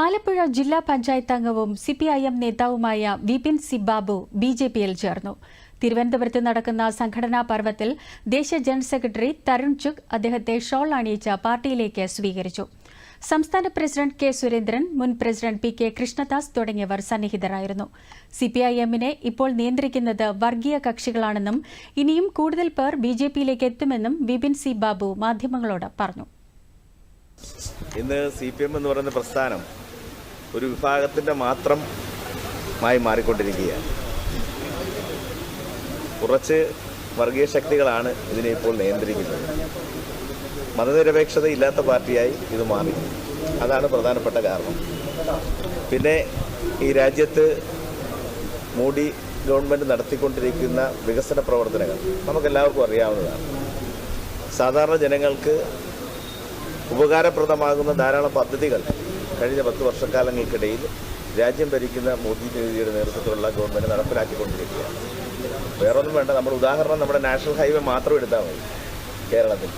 ആലപ്പുഴ ജില്ലാ പഞ്ചായത്ത് അംഗവും C P I M നേതാവുമായ വിപിൻ സിബാബു ബി ജെ പിയിൽ ചേർന്നു. തിരുവനന്തപുരത്ത് നടക്കുന്ന സംഘടനാ പർവത്തിൽ ദേശീയ ജനറൽ സെക്രട്ടറി തരുൺ ചുഗ് അദ്ദേഹത്തെ ഷോൾ അണിയിച്ച് പാർട്ടിയിലേക്ക് സ്വീകരിച്ചു. സംസ്ഥാന പ്രസിഡന്റ് കെ സുരേന്ദ്രൻ മുൻ പ്രസിഡന്റ് പി കെ കൃഷ്ണദാസ് തുടങ്ങിയവർ സന്നിഹിതരായിരുന്നു. സിപിഐഎമ്മിനെ ഇപ്പോൾ നിയന്ത്രിക്കുന്നത് വർഗീയ കക്ഷികളാണെന്നും ഇനിയും കൂടുതൽ പേർ ബി ജെ പിയിലേക്ക് എത്തുമെന്നും വിപിൻ സി ബാബു മാധ്യമങ്ങളോട് പറഞ്ഞു. ഇന്ന് സി പി എം എന്ന് പറയുന്ന പ്രസ്ഥാനം ഒരു വിഭാഗത്തിന്റെ മാത്രം മായി മാറിക്കൊണ്ടിരിക്കുകയാണ്. കുറച്ച് വർഗീയ ശക്തികളാണ് ഇതിനെ ഇപ്പോൾ നിയന്ത്രിക്കുന്നത്. മതനിരപേക്ഷത ഇല്ലാത്ത പാർട്ടിയായി ഇത് മാറി. അതാണ് പ്രധാനപ്പെട്ട കാരണം. പിന്നെ ഈ രാജ്യത്ത് മോഡി ഗവൺമെന്റ് നടത്തിക്കൊണ്ടിരിക്കുന്ന വികസന പ്രവർത്തനങ്ങൾ നമുക്കെല്ലാവർക്കും അറിയാവുന്നതാണ്. സാധാരണ ജനങ്ങൾക്ക് ഉപകാരപ്രദമാകുന്ന ധാരാളം പദ്ധതികൾ കഴിഞ്ഞ പത്ത് വർഷക്കാലങ്ങൾക്കിടയിൽ രാജ്യം ഭരിക്കുന്ന മോദി മോദിജിയുടെ നേതൃത്വത്തിലുള്ള ഗവൺമെന്റ് നടപ്പിലാക്കിക്കൊണ്ടിരിക്കുകയാണ്. വേറൊന്നും വേണ്ട നമ്മുടെ ഉദാഹരണം നമ്മുടെ നാഷണൽ ഹൈവേ മാത്രം എടുത്താൽ മതി കേരളത്തിൽ.